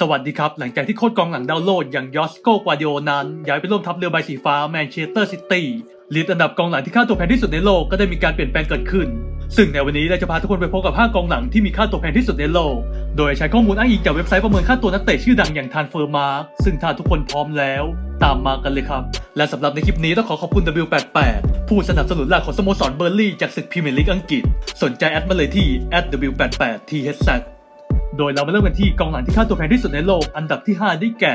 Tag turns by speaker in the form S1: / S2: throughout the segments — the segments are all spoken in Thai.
S1: สวัสดีครับ หลังจากที่โค้ชกองหลังดาวโลดอย่างยอสโกกวาดิโอนั้น ย้ายไปร่วมทัพเรือใบสีฟ้าแมนเชสเตอร์ซิตี้ลีดอันดับกองหลังที่ค่าตัวแพงที่สุดในโลกก็ได้มีการเปลี่ยนแปลงเกิดขึ้น ซึ่งในวันนี้เราจะพาทุกคนไปพบกับ 5 กองหลังที่มีค่าตัวแพงที่สุดในโลก โดยใช้ข้อมูลอ้างอิงจากเว็บไซต์ประเมินค่าตัวนักเตะชื่อดังอย่างทานเฟอร์มาร์ซึ่งถ้าทุกคนพร้อมแล้ว ตามมากันเลยครับ และสำหรับในคลิปนี้ต้องขอขอบคุณ W88 ผู้สนับสนุนหลักของสโมสรเบอร์ลี่จากศึกพรีเมียร์ลีกอังกฤษ สนใจแอดมาเลยที่ w 8 8 t h โดยเรามาเริ่มกันที่กองหลังที่ค่าตัวแพงที่สุดในโลกอันดับที่ 5 ได้แก่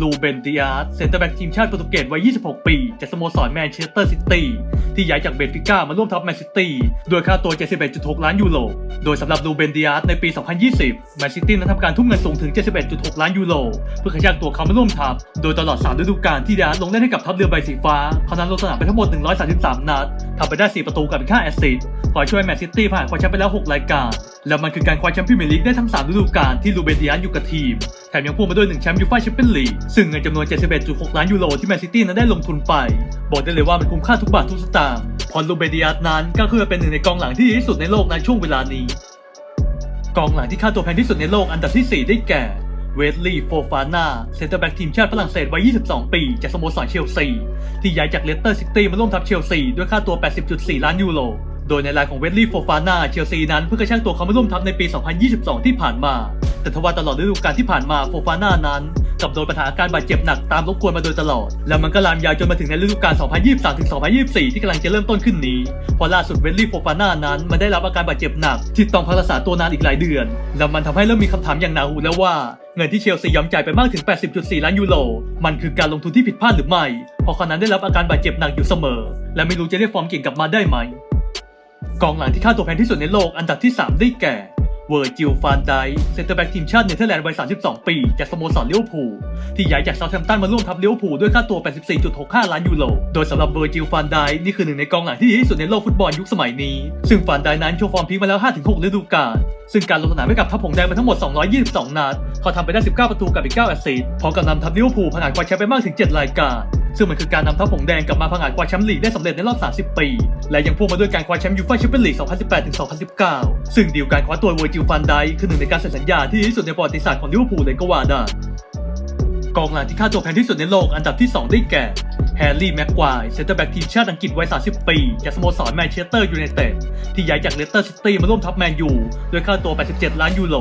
S1: ลูเบนดิอาร์เซนเตอร์แบ็กทีมชาติโปรตุเกสวัย 26 ปี จากสโมสรแมนเชสเตอร์ซิตี้ที่ย้ายจากเบนฟิก้ามาร่วมทัพแมนซิตี้ด้วยค่าตัว 71.6 ล้านยูโร โดยสำหรับลูเบนดิอาร์ในปี 2020 แมนซิตี้นั้นทำการทุ่มเงินสูงถึง 71.6 ล้านยูโร เพื่อขยันตัวเขามาร่วมทัพ โดยตลอด 3 ฤดูกาลที่ดิอาร์ลงเล่นให้กับทัพเรือใบสีฟ้าเขานั้นลงสนามไปทั้งหมด 133 นัดทำไปได้ 4 ประตูกับอีก5แอสซิสต์ คอยช่วยแมนซิตี้ผ่านคว้าแชมป์ไปแล้ว 6 รายการ และมันคือการคว้าแชมป์พรีเมียร์ลีกได้ทั้ง 3 ฤดูกาลที่ลูเบนดิอาร์อยู่กับทีม แถมยังพ่วงมาด้วย 1 แชมป์ยูฟ่าแชมเปี้ยนลีก ซึ่งเงินจำนวน 71.6 ล้านยูโรที่แมนซิตี้นั้นได้ลงทุนไป บอกได้เลยว่ามันคุ้มค่าทุกบาททุกสตางค์พอลูเบนดิอาร์นั้นก็คือเป็นหนึ่งในกองหลังที่ดีที่สุดในโลกในช่วงเวลานี้ กองหลังที่ค่าตัวแพงที่สุดในโลกอันดับที่ 4 ได้แก่เวสลีย์โฟฟาน่าเซนเตอร์แบ็กทีมชาติฝรั่งเศสวัย 22 ปี จากสโมสรเชลซี ที่ย้ายจากเลสเตอร์ซิตี้มาร่วมทัพเชลซีด้วยค่าตัว 80.4 ล้านยูโร โดยในรายของเวสลีย์โฟฟาน่าเชลซีนั้นเพิ่งกระช่างตัวเขามาร่วมทัพในปี 2022 ที่ผ่านมา แต่ทว่าตลอดฤดูกาลที่ผ่านมาโฟฟาน่านั้นกลับโดนปัญหาอาการบาดเจ็บหนักตามรบกวนมาโดยตลอด แล้วมันก็ลามยาวจนมาถึงในฤดูกาล 2023-2024 ที่กำลังจะเริ่มต้นขึ้นนี้พราะล่าสุดเวสลีย์โฟฟาน่านั้น มันได้รับอาการบาดเจ็บหนัก ที่ต้องพักรักษาตัวนานอีกหลายเดือน แล้วมันทำให้เริ่มมีคำถามอย่างหนาหูแล้วว่า เงินที่เชลซียอมจ่ายไปมากถึง 80.4 ล้านยูโร มันคือการลงทุนที่ผิดพลาดหรือไม่ เพราะเขานั้นได้รับอาการบาดเจ็บหนักอยู่เสมอ และไม่รู้จะได้ฟอร์มเก่งกลับมาได้ไหม กองหลังที่ค่าตัวแพงที่สุดในโลกอันดับที่ 3 ได้แก่เวอร์จิลฟานไดเซนเตอร์แบ็กทีมชาติเนเธอร์แลนด์วัย 32 ปี จากสโมสรเลิเวอร์พูลที่ย้ายจากเซาท์แฮมป์ตันมาร่วมทัพลิเวอร์พูลด้วยค่าตัว 84.65 ล้านยูโร โดยสำหรับเวอร์จิลฟานไดนี่คือหนึ่งในกองหลังที่ดีที่สุดในโลกฟุตบอลยุคสมัยนี้ ซึ่งฟานไดนั้นโชว์ฟอร์มพีคมาแล้ว 5-6 ฤดูกาลซึ่งการลงสนามให้กับทัพผงแดงมาทั้งหมด 222 นัดเขาทำไปได้ 19 ประตูกับอีก 9 แอสซิสต์พร้อมกับนำทัพลิเวอร์พูลผ่านคว้าแชมป์ไปมากถึง 7 รายการ ซึ่งมันคือการนำทัพผงแดงกลับมาพังอาจคว้าแชมป์ลีกได้สำเร็จในรอบ 30 ปี และยังพ่วงมาด้วยการคว้าแชมป์ยูฟ่าแชมเปี้ยนลีก 2018-2019 ซึ่งดีลการคว้าตัวเวอร์จิลฟันไดคือหนึ่งในการเซ็นสัญญาที่ดีที่สุดในประวัติศาสตร์ของลิเวอร์พูลเลยก็ว่าได้กองหลังที่ค่าตัวแพงที่สุดในโลกอันดับที่ 2 ได้แก่ แฮร์รี่แม็กควายเซนเตอร์แบ็กทีมชาติอังกฤษวัย 30 ปี จากสโมสรแมนเชสเตอร์ยูไนเต็ดที่ย้ายจากเลสเตอร์ซิตี้มาร่วมทัพแมนยูด้วยค่าตัว 87 ล้านยูโร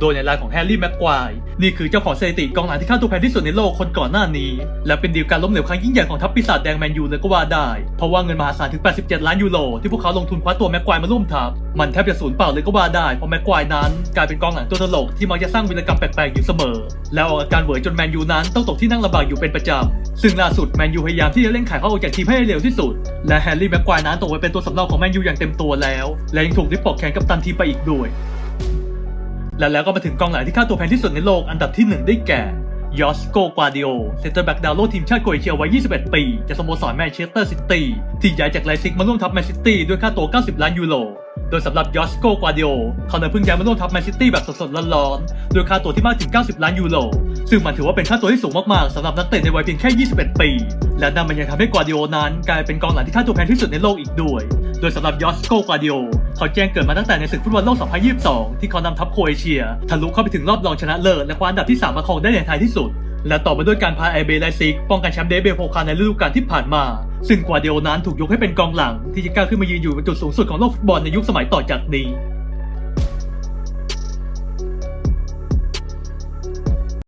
S1: โดยในรายของแฮร์รี่แม็กควายนี่คือเจ้าของสถิติกองหลังที่ค่าตัวแพงที่สุดในโลกคนก่อนหน้านี้ และเป็นดีลการล้มเหลวครั้งยิ่งใหญ่ของทัพปีศาจแดงแมนยูเลยก็ว่าได้ เพราะว่าเงินมหาศาลถึง 87 ล้านยูโรที่พวกเขาลงทุนคว้าตัวแม็กควายมาร่วมทัพมันแทบจะสูญเปล่าเลยก็ว่าได้เพราะแม็กควายนั้นกลายเป็นกองหลังตัวตลกที่มักจะสร้างวีรกรรมแปลกๆอยู่เสมอ แล้วออกอาการเหวอจนแมนยูนั้นต้องตกที่นั่งลำบากอยู่เป็นประจำซึ่งล่าสุดแมนยูพยายามที่จะเร่งขายเขาออกจากทีมให้เร็วที่สุด และแฮร์รี่แม็กควายนั้นตกไปเป็นตัวสำรองของแมนยูอย่างเต็มตัวแล้ว และยังถูกริบปอกแขนกับตันทีไปอีกด้วย และแล้วก็มาถึงกองหลังที่ค่าตัวแพงที่สุดในโลกอันดับที่ 1 ได้แก่ยอสโกกวาดิโอเซนเตอร์แบ็กดาวโลทีมชาติโครเอเชียวัย 21 ปี จากสโมสรแมนเชสเตอร์ซิตี้ที่ย้ายจากไลซิกมาร่วมทัพแมนซิตี้ด้วยค่าตัว 90 ล้านยูโร โดยสำหรับยอสโกกวาดิโอเขาเนี่ยเพิ่งย้ายมาร่วมทัพแมนซิตี้แบบสดๆร้อนๆด้วยค่าตัวที่มากถึง 90 ล้านยูโร ซึ่งมันถือว่าเป็นค่าตัวที่สูงมากๆสำหรับนักเตะในวัยเพียงแค่ 21 ปี และนั่นมันยังทำให้กวาดิโอนั้นกลายเป็นกองหลังที่ค่าตัวแพงที่สุดในโลกอีกด้วย โดยสำหรับยอสโกกวาดิโอ เขาแจ้งเกิดมาตั้งแต่ในศึกฟุตบอลโลก 2022 ที่เขานำทัพโครเอเชียทะลุเข้าไปถึงรอบรองชนะเลิศและคว้าอันดับที่ 3 มาครองได้ในท้ายที่สุด และต่อมาด้วยการพาไอเบไลซิกป้องกันแชมป์เดเบลโพคาในฤดูกาลที่ผ่านมา ซึ่งกวาเดโอนั้นถูกยกให้เป็นกองหลังที่จะก้าวขึ้นมายืนอยู่บนจุดสูงสุดของโลกฟุตบอลในยุคสมัยต่อจากนี้